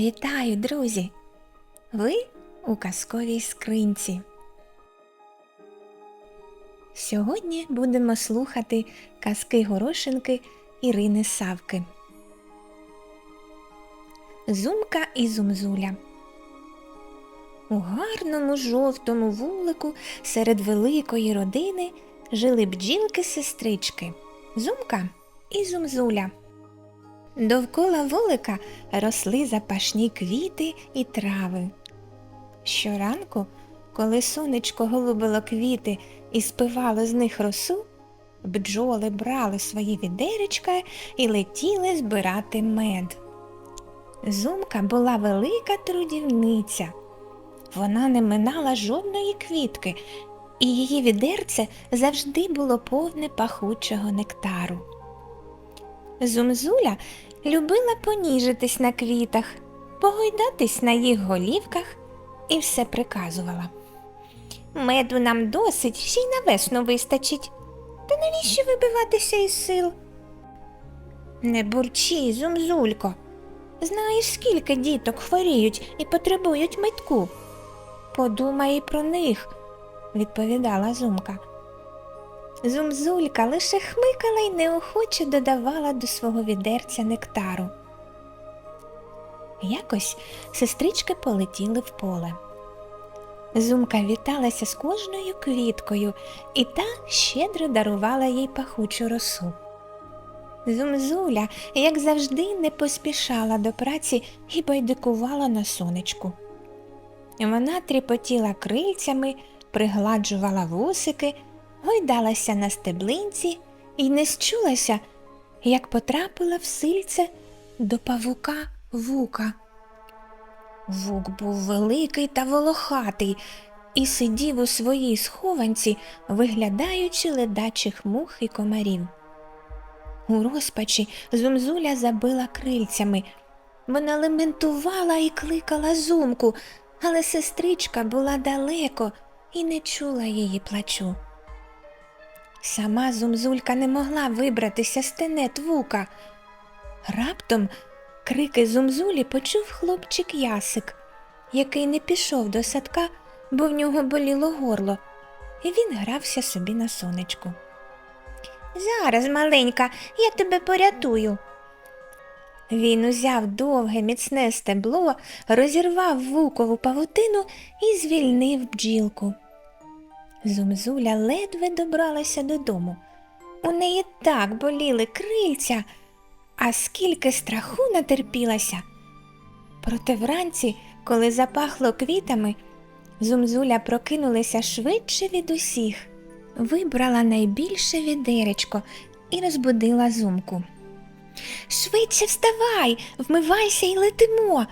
Вітаю, друзі! Ви у казковій скринці. Сьогодні будемо слухати казки горошинки Ірини Савки. Зумка і Зумзуля. У гарному жовтому вулику серед великої родини жили бджілки-сестрички Зумка і Зумзуля. Довкола вулика росли запашні квіти і трави. Щоранку, коли сонечко голубило квіти і спивало з них росу, бджоли брали свої відеречка і летіли збирати мед. Зумка була велика трудівниця. Вона не минала жодної квітки, і її відерце завжди було повне пахучого нектару. Зумзуля любила поніжитись на квітах, погойдатись на їх голівках і все приказувала. Меду нам досить, ще й на весну вистачить. Та навіщо вибиватися із сил? Не бурчи, зумзулько. Знаєш, скільки діток хворіють і потребують метку. Подумай про них, відповідала Зумка. Зумзулька лише хмикала й неохоче додавала до свого відерця нектару. Якось сестрички полетіли в поле. Зумка віталася з кожною квіткою, і та щедро дарувала їй пахучу росу. Зумзуля, як завжди, не поспішала до праці і байдикувала на сонечку. Вона тріпотіла крильцями, пригладжувала вусики гойдалася на стеблинці і не счулася, як потрапила в сильце до павука вука. Вук був великий та волохатий і сидів у своїй схованці, виглядаючи ледачих мух і комарів. У розпачі зумзуля забила крильцями. Вона лементувала і кликала зумку, але сестричка була далеко і не чула її плачу. Сама зумзулька не могла вибратися з тенет вука. Раптом крики зумзулі почув хлопчик Ясик, який не пішов до садка, бо в нього боліло горло, і він грався собі на сонечку. Зараз, маленька, я тебе порятую. Він узяв довге міцне стебло, розірвав вукову павутину і звільнив бджілку. Зумзуля ледве добралася додому. У неї так боліли крильця, а скільки страху натерпілася. Проте вранці, коли запахло квітами, зумзуля прокинулася швидше від усіх, вибрала найбільше відеречко і розбудила зумку. Швидше вставай, вмивайся і летимо.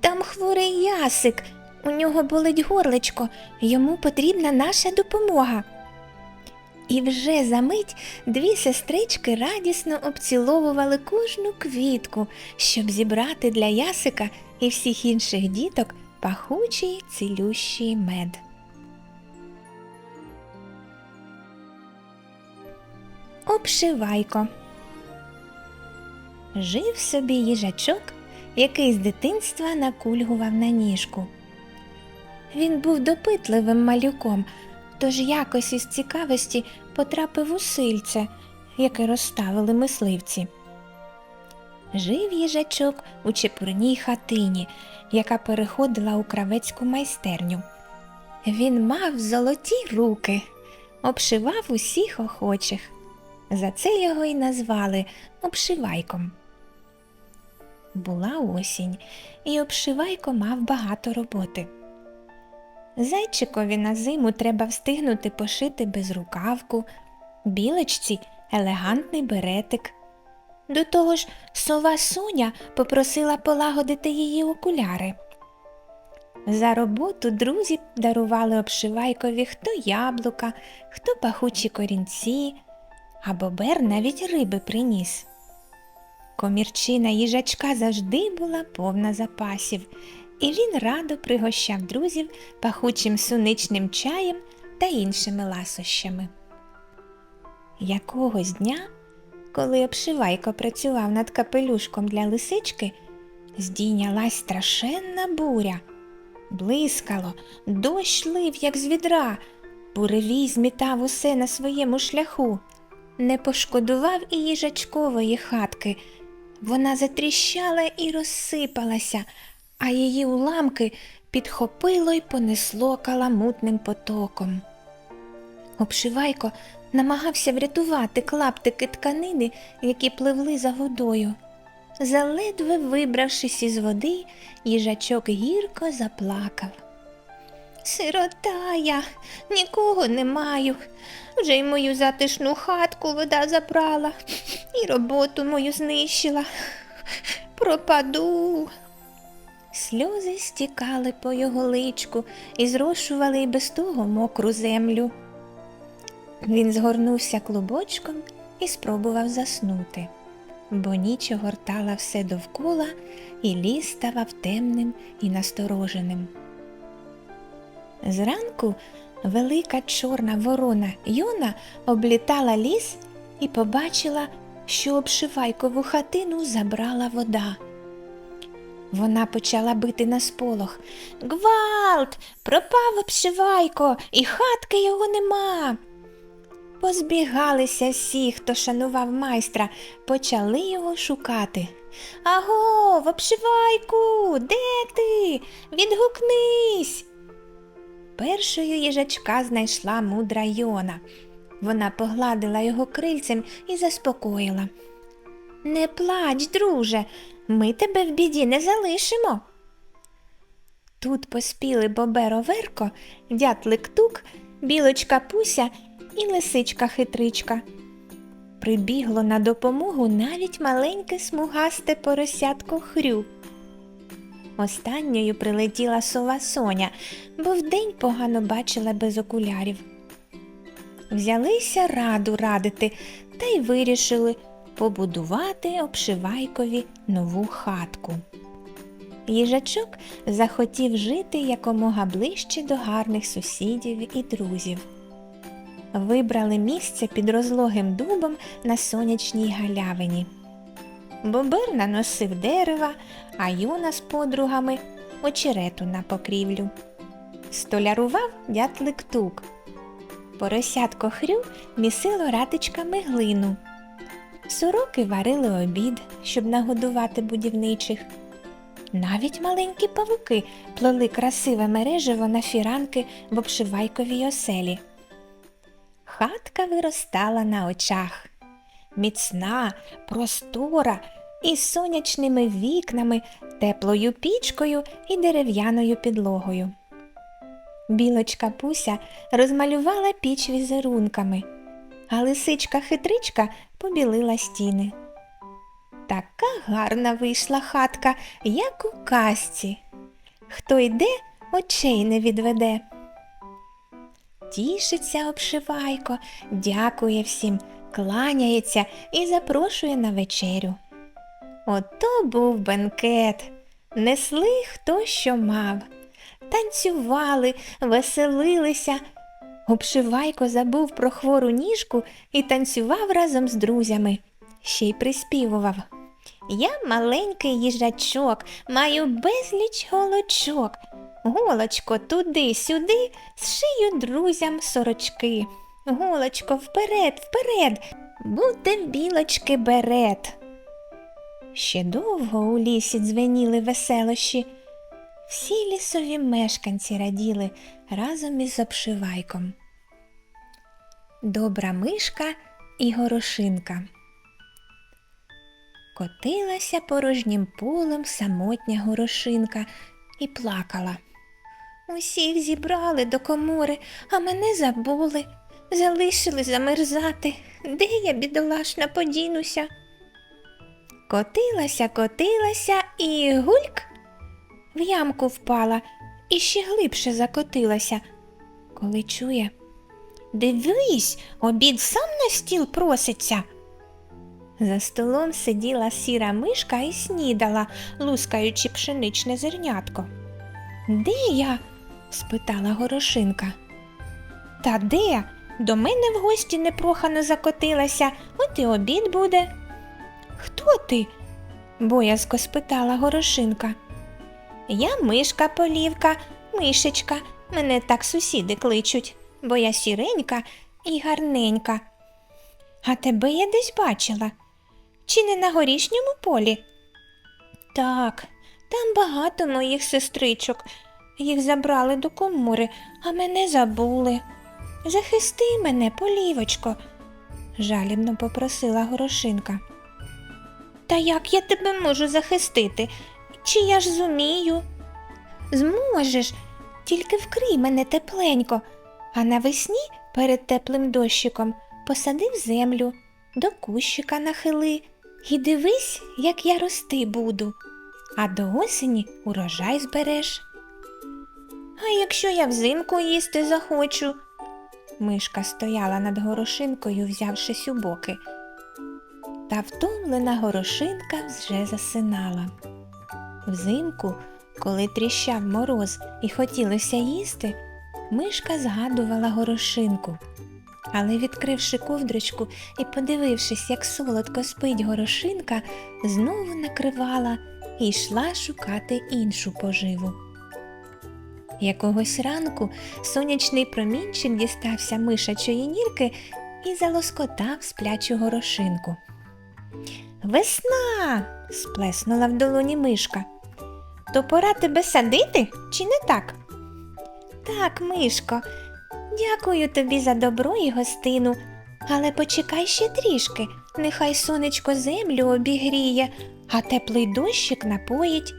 Там хворий ясик. У нього болить горлечко, йому потрібна наша допомога. І вже за мить дві сестрички радісно обціловували кожну квітку, щоб зібрати для ясика і всіх інших діток пахучий цілющий мед. Обшивайко. Жив собі їжачок, який з дитинства накульгував на ніжку. Він був допитливим малюком, тож якось із цікавості потрапив у сильце, яке розставили мисливці. Жив їжачок у чепурній хатині, яка переходила у кравецьку майстерню. Він мав золоті руки, обшивав усіх охочих. За це його й назвали обшивайком. Була осінь, і обшивайко мав багато роботи. Зайчикові на зиму треба встигнути пошити безрукавку, білочці елегантний беретик. До того ж, сова Соня попросила полагодити її окуляри. За роботу друзі дарували обшивайкові хто яблука, хто пахучі корінці, а бобер навіть риби приніс. Комірчина їжачка завжди була повна запасів і він радо пригощав друзів пахучим суничним чаєм та іншими ласощами. Якогось дня, коли обшивайко працював над капелюшком для лисички, здійнялась страшенна буря. Блискало, дощ лив, як з відра, буревій змітав усе на своєму шляху. Не пошкодував і їжачкової хатки. Вона затріщала і розсипалася, а її уламки підхопило й понесло каламутним потоком. Обшивайко намагався врятувати клаптики тканини, які пливли за водою. Заледве вибравшись із води, їжачок гірко заплакав. Сирота я, нікого не маю. Вже й мою затишну хатку вода забрала, і роботу мою знищила. Пропаду. Сльози стікали по його личку і зрошували й без того мокру землю. Він згорнувся клубочком і спробував заснути, бо ніч огортала все довкола, і ліс ставав темним і настороженим. Зранку велика чорна ворона Йона облітала ліс і побачила, що обшивайкову хатину забрала вода. Вона почала бити на сполох. Гвалт! Пропав обшивайко, і хатки його нема. Позбігалися всі, хто шанував майстра, почали його шукати. Аго, в обшивайку, де ти? Відгукнись. Першою їжачка знайшла мудра Йона. Вона погладила його крильцем і заспокоїла. Не плач, друже, ми тебе в біді не залишимо. Тут поспіли бобер Оверко, дятлик тук, білочка Пуся і лисичка хитричка. Прибігло на допомогу навіть маленьке смугасте поросятко хрю. Останньою прилетіла сова Соня, бо вдень погано бачила без окулярів. Взялися раду радити та й вирішили побудувати обшивайкові нову хатку. Їжачок захотів жити якомога ближче до гарних сусідів і друзів. Вибрали місце під розлогим дубом на сонячній галявині. Бобер наносив дерева, а Юна з подругами очерету на покрівлю. Столярував дятлик тук. Поросятко хрю місило ратичками глину. Сороки варили обід, щоб нагодувати будівничих. Навіть маленькі павуки плели красиве мережево на фіранки в обшивайковій оселі. Хатка виростала на очах. Міцна, простора, із сонячними вікнами, теплою пічкою і дерев'яною підлогою. Білочка Пуся розмалювала піч візерунками, а лисичка хитричка побілила стіни. Така гарна вийшла хатка, як у казці. Хто йде, очей не відведе. Тішиться обшивайко, дякує всім, кланяється і запрошує на вечерю. Ото був бенкет. Несли хто що мав. Танцювали, веселилися. Обшивайко забув про хвору ніжку і танцював разом з друзями. Ще й приспівував. Я маленький їжачок, маю безліч голочок. Голочко туди-сюди, зшию друзям сорочки. Голочко вперед, вперед, буде білочки берет. Ще довго у лісі дзвеніли веселощі. Всі лісові мешканці раділи разом із обшивайком. Добра мишка і горошинка. Котилася порожнім полем самотня горошинка і плакала. Усіх зібрали до комори, а мене забули, залишили замерзати. Де я, бідолашна, подінуся? Котилася, котилася і гульк в ямку впала і ще глибше закотилася, коли чує. Дивись, обід сам на стіл проситься. За столом сиділа сіра мишка і снідала, лускаючи пшеничне зернятко. Де я? спитала горошинка. Та де? До мене в гості непрохано закотилася, от і обід буде. Хто ти? боязко спитала горошинка. Я мишка полівка, мишечка, мене так сусіди кличуть, бо я сіренька і гарненька. А тебе я десь бачила. Чи не на горішньому полі? Так, там багато моїх сестричок. Їх забрали до комори, а мене забули. Захисти мене, полівочко, жалібно попросила горошинка. Та як я тебе можу захистити? Чи я ж зумію? Зможеш, тільки вкрий мене тепленько, а навесні перед теплим дощиком посади в землю, до кущика нахили і дивись, як я рости буду, а до осені урожай збереш. А якщо я взимку їсти захочу? Мишка стояла над горошинкою, взявшись у боки. Та втомлена горошинка вже засинала. Взимку, коли тріщав мороз і хотілося їсти, мишка згадувала горошинку. Але, відкривши ковдрочку і подивившись, як солодко спить горошинка, знову накривала і йшла шукати іншу поживу. Якогось ранку сонячний промінчик дістався мишачої нірки і залоскотав сплячу горошинку. Весна. сплеснула в долоні мишка. То пора тебе садити, чи не так? Так, мишко, дякую тобі за добро і гостину, але почекай ще трішки, нехай сонечко землю обігріє, а теплий дощик напоїть,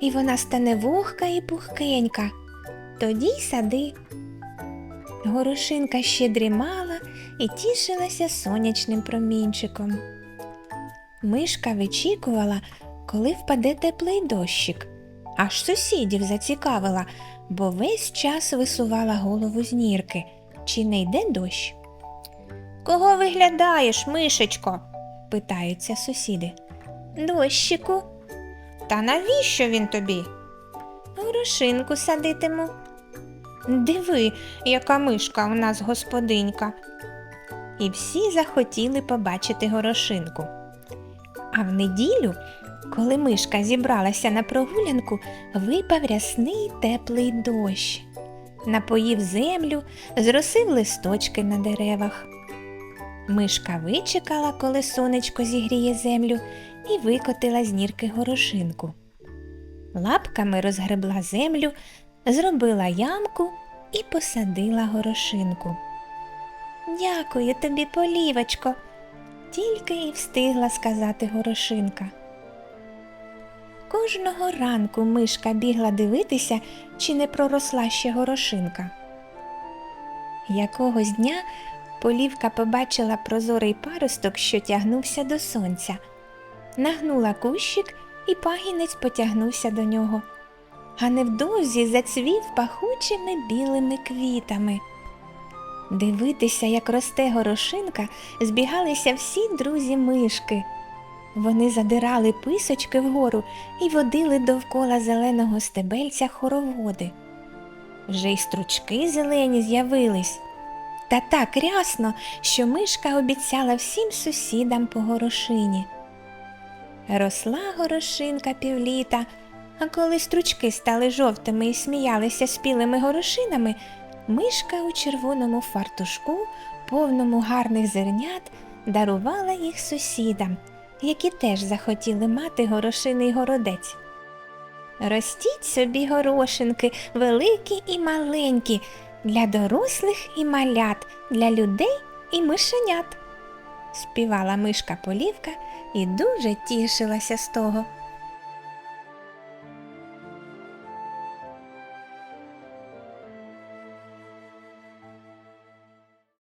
і вона стане вогка і пухкенька. Тоді й сади. Горошинка ще дрімала і тішилася сонячним промінчиком. Мишка вичікувала, коли впаде теплий дощик. Аж сусідів зацікавила, бо весь час висувала голову з нірки. Чи не йде дощ? Кого виглядаєш, мишечко? питаються сусіди. Дощику. Та навіщо він тобі? Горошинку садитиму. Диви, яка мишка у нас господинька. І всі захотіли побачити горошинку. А в неділю, коли мишка зібралася на прогулянку, випав рясний теплий дощ. Напоїв землю, зросив листочки на деревах. Мишка вичекала, коли сонечко зігріє землю, і викотила з нірки горошинку. Лапками розгребла землю, зробила ямку і посадила горошинку. Дякую тобі, полівочко, тільки і встигла сказати горошинка. Кожного ранку мишка бігла дивитися, чи не проросла ще горошинка. Якогось дня полівка побачила прозорий паросток, що тягнувся до сонця, нагнула кущик, і пагінець потягнувся до нього, а невдовзі зацвів пахучими білими квітами. Дивитися, як росте горошинка, збігалися всі друзі мишки. Вони задирали писочки вгору і водили довкола зеленого стебельця хороводи. Вже й стручки зелені з'явились. Та так рясно, що мишка обіцяла всім сусідам по горошині. Росла горошинка півліта, а коли стручки стали жовтими і сміялися спілими горошинами, мишка у червоному фартушку, повному гарних зернят, дарувала їх сусідам, які теж захотіли мати горошиний городець. Ростіть собі горошинки, великі і маленькі, для дорослих і малят, для людей і мишенят. Співала мишка Полівка і дуже тішилася з того.